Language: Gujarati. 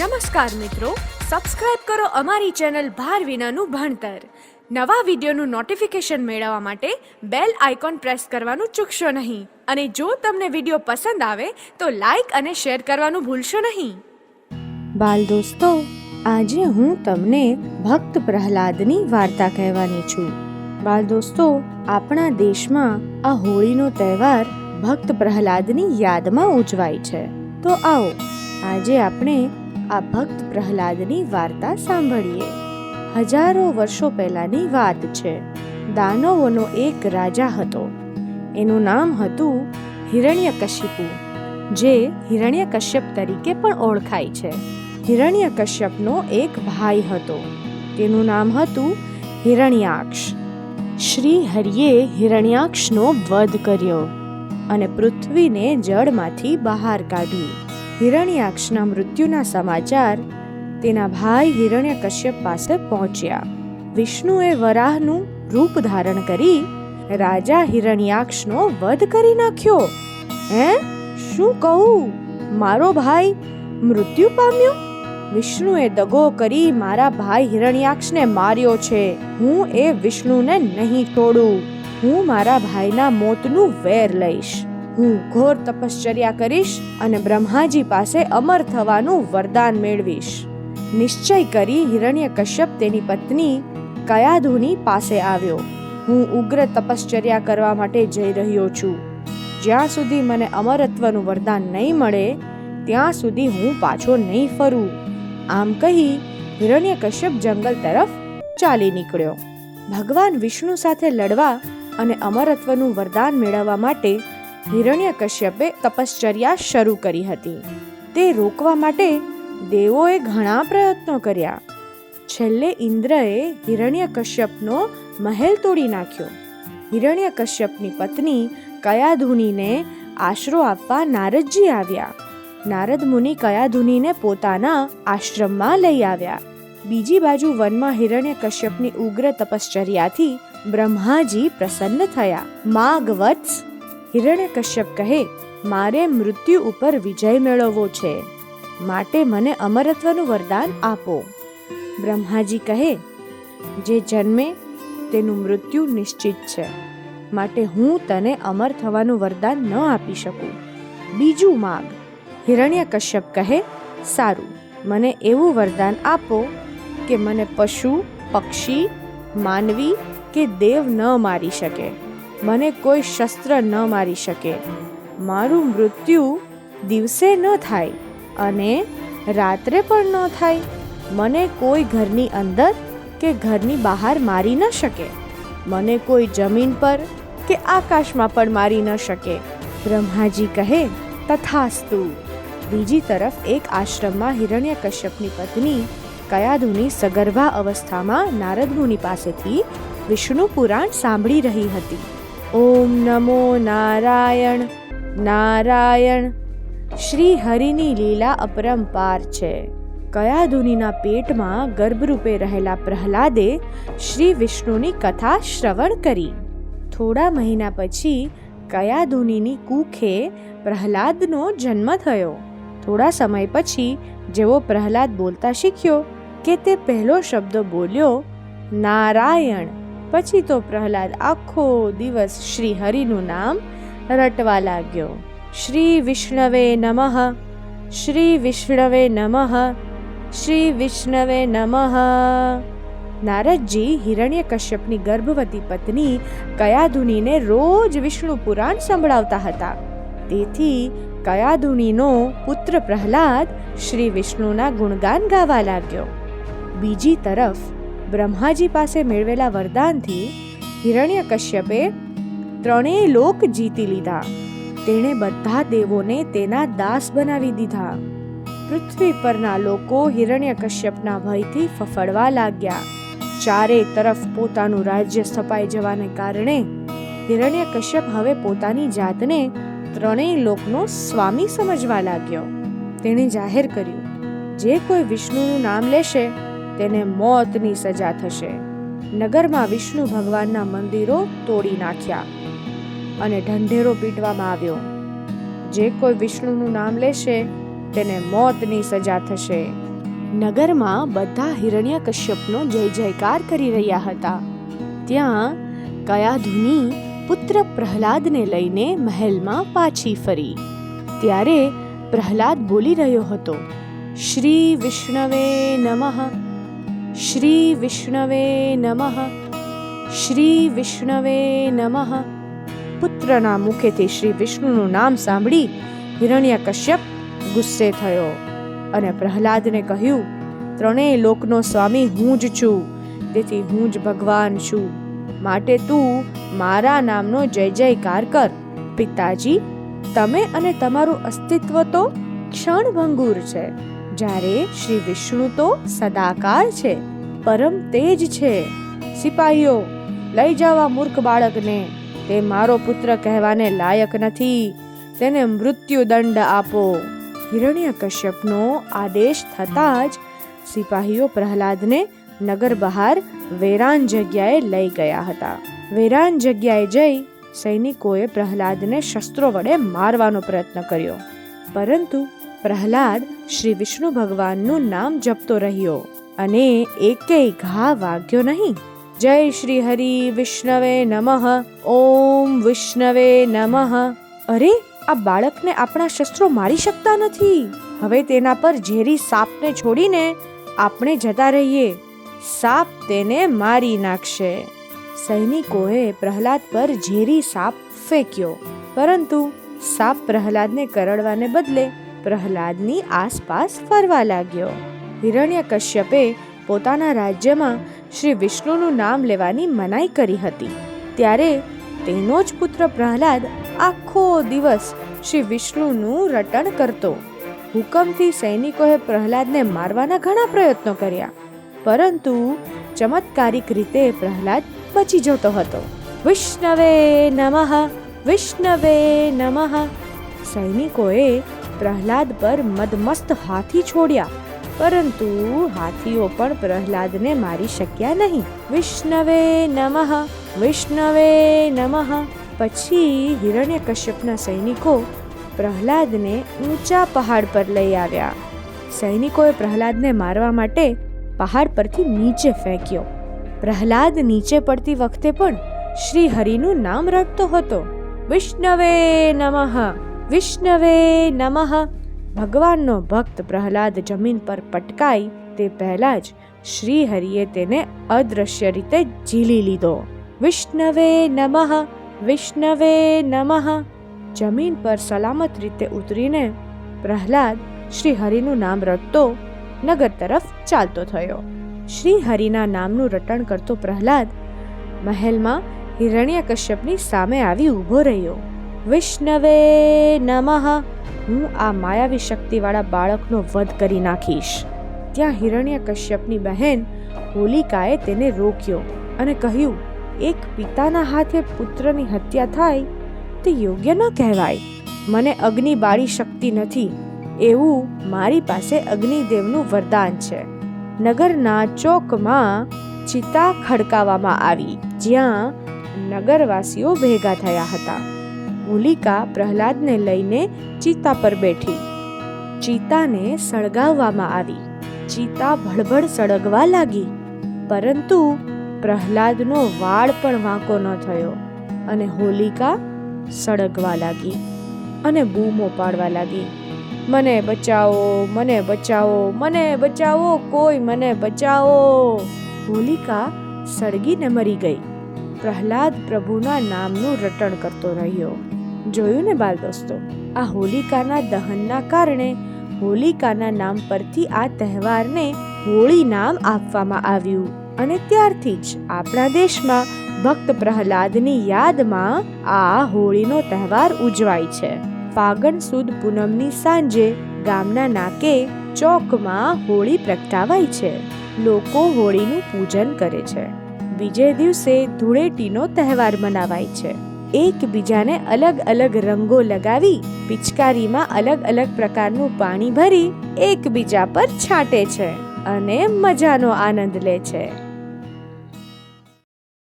નમસ્કાર મિત્રો સબસ્ક્રાઇબ કરો અમારી ચેનલ ભાર વિનાનું ભણતર. નવા વિડીયોનું નોટિફિકેશન મેળવવા માટે બેલ આઇકોન પ્રેસ કરવાનું ચૂકશો નહીં. અને જો તમને વીડિયો પસંદ આવે, તો લાઈક અને શેર કરવાનું ભૂલશો નહીં. બાલ દોસ્તો, આજે હું તમને ભક્ત પ્રહલાદની વાર્તા કહેવાની છું. બાલ દોસ્તો, આપણા દેશમાં આ હોળીનો તહેવાર ભક્ત પ્રહલાદની યાદમાં ઉજવાય છે. તો આવો, આજે આપણે આ ભક્ત પ્રહલાદની વાર્તા સાંભળીએ. હજારો વર્ષો પહેલાની વાત છે. દાનવોનો એક રાજા હતો. એનું નામ હતું હિરણ્યકશિપુ જે હિરણ્યકશ્યપ તરીકે પણ ઓળખાય છે. હિરણ્યકશ્યપનો એક ભાઈ હતો. તેનું નામ હતું હિરણ્યાક્ષ. શ્રી હરિએ હિરણ્યાક્ષનો વધ કર્યો અને પૃથ્વીને જળમાંથી બહાર કાઢી હિરણ્યાક્ષના મૃત્યુના સમાચાર તેના ભાઈ હિરણ્યકશ્યપ પાસે પહોંચ્યા. વિષ્ણુએ વરાહનું રૂપ ધારણ કરી રાજા હિરણ્યાક્ષનો વધ કરી નાખ્યો. હે? શું કહું? મારો ભાઈ મૃત્યુ પામ્યો? વિષ્ણુએ દગો કરી મારા ભાઈ હિરણ્યાક્ષને માર્યો છે. હું એ વિષ્ણુને નહીં છોડું હું મારા ભાઈના મોતનું વેર લઈશ. હું ઘોર તપશ્ચર્યા કરીશ અને બ્રહ્માજી પાસે અમર થવાનું વરદાન મેળવીશ. નિશ્ચય કરી હિરણ્યકશ્યપ તેની પત્ની કયાધુની પાસે આવ્યો. હું ઉગ્ર તપશ્ચર્યા કરવા માટે જઈ રહ્યો છું. જ્યાં સુધી મને અમરત્વનું વરદાન નહીં મળે, ત્યાં સુધી હું પાછો નહીં ફરું. આમ કહી હિરણ્યકશ્યપ જંગલ તરફ ચાલી નીકળ્યો. ભગવાન વિષ્ણુ સાથે લડવા અને અમરત્વનું વરદાન મેળવવા માટે હિરણ્યકશ્યપે તપશ્ચર્યા શરૂ કરી હતી. તે રોકવા માટે દેવોએ ઘણા પ્રયત્નો કર્યા. છેલ્લે ઇન્દ્રએ હિરણ્યકશ્યપનો મહેલ તોડી નાખ્યો. હિરણ્યકશ્યપની પત્ની કયાધુનીને આશરો આપવા નારદજી આવ્યા. નારદ મુનિ કયાધુનીને પોતાના આશ્રમમાં લઈ આવ્યા. બીજી બાજુ વનમાં હિરણ્યકશ્યપની ઉગ્ર તપશ્ચર્યાથી બ્રહ્માજી પ્રસન્ન થયા. માગ વત્સ હિરણ્યકશ્યપ કહે, મારે મૃત્યુ ઉપર વિજય મેળવવો છે. માટે મને અમરત્વનું વરદાન આપો. બ્રહ્માજી કહે, જે જન્મે તેનું મૃત્યુ નિશ્ચિત છે. માટે હું તને અમર થવાનું વરદાન ન આપી શકું. બીજું માગ હિરણ્યકશ્યપ કહે, સારું, મને એવું વરદાન આપો કે મને પશુ, પક્ષી, માનવી કે દેવ ન મારી શકે. મને કોઈ શસ્ત્ર ન મારી શકે. મારું મૃત્યુ દિવસે ન થાય અને રાત્રે પણ ન થાય. મને કોઈ ઘરની અંદર કે ઘરની બહાર મારી ન શકે. મને કોઈ જમીન પર કે આકાશમાં પણ મારી ન શકે. બ્રહ્માજી કહે, તથાસ્તુ. બીજી તરફ એક આશ્રમમાં હિરણ્યકશ્યપની પત્ની કયાધુની સગર્ભા અવસ્થામાં નારદ મુનિ પાસેથી વિષ્ણુ પુરાણ સાંભળી રહી હતી. ઓમ નમો નારાયણ. નારાયણ. શ્રી હરિની લીલા અપરંપાર છે. કયાધુનીના પેટમાં ગર્ભરૂપે રહેલા પ્રહલાદે શ્રી વિષ્ણુની કથા શ્રવણ કરી? થોડા મહિના પછી કયાધુનીની કુખે પ્રહલાદનો જન્મ થયો? થોડા સમય પછી જેવો પ્રહલાદ બોલતા શીખ્યો કે તે પહેલો શબ્દ બોલ્યો, નારાયણ. પછી તો પ્રહલાદ આખો દિવસ શ્રી હરિનું નામ રટવા લાગ્યો. શ્રી વિષ્ણવે નમઃ. શ્રી વિષ્ણવે નમઃ. શ્રી વિષ્ણવે નમઃ. નારદજી હિરણ્યકશ્યપની ગર્ભવતી પત્ની કયાધુનીને રોજ વિષ્ણુ પુરાણ સંભળાવતા હતા. તેથી કયાધુનીનો પુત્ર પ્રહલાદ શ્રી વિષ્ણુના ગુણગાન ગાવા લાગ્યો. બીજી તરફ બ્રહ્માજી પાસે મેળવેલા વરદાનથી હિરણ્ય કશ્યપે ત્રણેય લોક જીતી લીધા. તેણે બધા દેવોને તેના દાસ બનાવી દીધા. પૃથ્વી પરના લોકો હિરણ્ય કશ્યપના ભયથી ફફડવા લાગ્યા. ચારે તરફ પોતાનું રાજ્ય સ્થપાઈ જવાને કારણે હિરણ્ય કશ્યપ હવે પોતાની જાતને ત્રણેય લોકનો સ્વામી સમજવા લાગ્યો. તેણે જાહેર કર્યું, જે કોઈ વિષ્ણુનું નામ લેશે તેને મોતની સજા થશે. નગરમાં વિષ્ણુ ભગવાનના મંદિરો તોડી નાખ્યા અને ઢંઢેરો પીટવામાં આવ્યો. જે કોઈ વિષ્ણુનું નામ લેશે, તેને મોતની સજા થશે. નગરમાં બધા હિરણ્યકશ્યપનો જય જયકાર કરી રહ્યા હતા. ત્યાં કયાધુની પુત્ર પ્રહલાદને લઈને મહેલમાં પાછી ફરી. ત્યારે પ્રહલાદ બોલી રહ્યો હતો, શ્રી વિષ્ણવે નમઃ. શ્રી વિષ્ણવે નમઃ શ્રી વિષ્ણવે નમઃ પુત્રના મુખેથી શ્રી વિષ્ણુનું નામ સાંભળી હિરણ્યકશ્યપ ગુસ્સે થયો અને પ્રહલાદને કહ્યું, ત્રણેય લોકનો સ્વામી હું જ છું, તેથી હું જ ભગવાન છું. માટે તું મારા નામનો જય જયકાર કર. પિતાજી, તમે અને તમારું અસ્તિત્વ તો ક્ષણભંગુર છે. જ્યારે શ્રી વિષ્ણુ તો સદાકાર છે, પરમ તેજ છે. સિપાહીઓ, લઈ જવા મૂર્ખ બાળકને. તે મારો પુત્ર કહેવાને લાયક નથી. તેને મૃત્યુદંડ આપો. હિરણ્યકશ્યપનો આદેશ થતાં જ સિપાહીઓ પ્રહલાદને નગર બહાર વેરાન જગ્યાએ લઈ ગયા હતા. વેરાન જગ્યાએ જઈ સૈનિકોએ પ્રહલાદને શસ્ત્રો વડે મારવાનો પ્રયત્ન કર્યો. પરંતુ પ્રહલાદ શ્રી વિષ્ણુ ભગવાનનું નામ જપતો રહ્યો અને એકેય ઘા વાગ્યો નહીં. જય શ્રી હરિ વિષ્ણવે નમઃ. ઓમ વિષ્ણવે નમઃ. અરે, આ બાળકને આપણા શસ્ત્રો મારી શકતા નથી. હવે તેના પર ઝેરી સાપને છોડીને આપણે જતા રહીએ. સાપ તેને મારી નાખશે. સૈનિકોએ પ્રહલાદ પર ઝેરી સાપ ફેંક્યો. પરંતુ સાપ પ્રહલાદને કરડવાને બદલે પ્રહલાદની આસપાસ ફરવા લાગ્યો. હિરણ્યકશ્યપે પોતાના રાજ્યમાં શ્રી વિષ્ણુનું નામ લેવાની મનાઈ કરી હતી. ત્યારે તેનો જ પુત્ર પ્રહલાદ આખો દિવસ શ્રી વિષ્ણુનું રટણ કરતો. હુકમથી સૈનિકોએ પ્રહલાદને મારવાના ઘણા પ્રયત્નો કર્યા. પરંતુ ચમત્કારિક રીતે પ્રહલાદ બચી જતો હતો. વિષ્ણવે નમઃ વિષ્ણવે નમઃ. સૈનિકોએ પ્રહલાદ પર મદમસ્ત હાથી છોડ્યા. પરંતુ હાથીઓ પણ પ્રહલાદને મારી શક્યા નહીં. વિષ્ણવે નમઃ વિષ્ણવે નમઃ. પછી હિરણ્યકશ્યપના સૈનિકો પ્રહલાદને ઊંચા પહાડ પર લઈ આવ્યા. સૈનિકોએ પ્રહલાદને મારવા માટે પહાડ પરથી નીચે ફેંક્યો. પ્રહલાદ નીચે પડતી વખતે પણ શ્રી હરિનું નામ રટતો હતો. વિષ્ણવે નમઃ. વિષ્ણવે નમઃ. ભગવાનનો ભક્ત પ્રહલાદ જમીન પર પટકાઈ તે પહેલાં જ શ્રી હરિએ તેને અદ્રશ્ય રીતે ઝીલી લીધો. વિષ્ણવે નમઃ વિષ્ણવે નમઃ. જમીન પર સલામત રીતે ઉતરીને પ્રહલાદ શ્રી હરિનું નામ રટતો નગર તરફ ચાલતો થયો. શ્રી હરિના નામનું રટણ કરતો પ્રહલાદ મહેલમાં હિરણ્યકશ્યપની સામે આવી ઊભો રહ્યો. વિષ્ણવે નમઃ. હું આ માયાવી શક્તિવાળા બાળકનો વધ કરી નાખીશ. ત્યાં હિરણ્ય કશ્યપની બહેન હોલિકાએ તેને રોક્યો અને કહ્યું, એક પિતાના હાથે પુત્રની હત્યા થાય તે યોગ્ય ન કહેવાય. મને અગ્નિ બાળી શક્તિ નથી. એવું મારી પાસે અગ્નિદેવનું વરદાન છે. નગરના ચોકમાં ચિતા ખડકાવવામાં આવી, જ્યાં નગરવાસીઓ ભેગા થયા હતા. હોલિકા પ્રહલાદને લઈને ચિતા પર બેઠી. ચિતાને સળગાવવામાં આવી. ચિતા ભળભળ સળગવા લાગી. પરંતુ પ્રહલાદનો વાળ પણ વાંકો ન થયો અને હોલિકા સળગવા લાગી અને બૂમો પાડવા લાગી. મને બચાવો મને બચાવો મને બચાવો, કોઈ મને બચાવો. હોલિકા સળગીને મરી ગઈ. પ્રહલાદ પ્રભુના નામનું રટણ કરતો રહ્યો. જોયું ને બાલ દોસ્તો? આ હોલિકાના દહનના કારણે હોલિકાના નામ પરથી આ તહેવારને હોળી નામ આપવામાં આવ્યું. અને ત્યારથી જ આપણા દેશમાં ભક્ત પ્રહલાદની યાદમાં આ હોળીનો તહેવાર ઉજવાય છે. ફાગણ સુદ પૂનમની સાંજે ગામના નાકે ચોકમાં હોળી પ્રગટાવાય છે. લોકો હોળીનું પૂજન કરે છે. બીજે દિવસે ધૂળેટીનો તહેવાર મનાવાય છે. એકબીજાને અલગ અલગ રંગો લગાવી પિચકારીમાં અલગ અલગ પ્રકારનું પાણી ભરી એકબીજા પર છાંટે છે અને મજાનો આનંદ લે છે.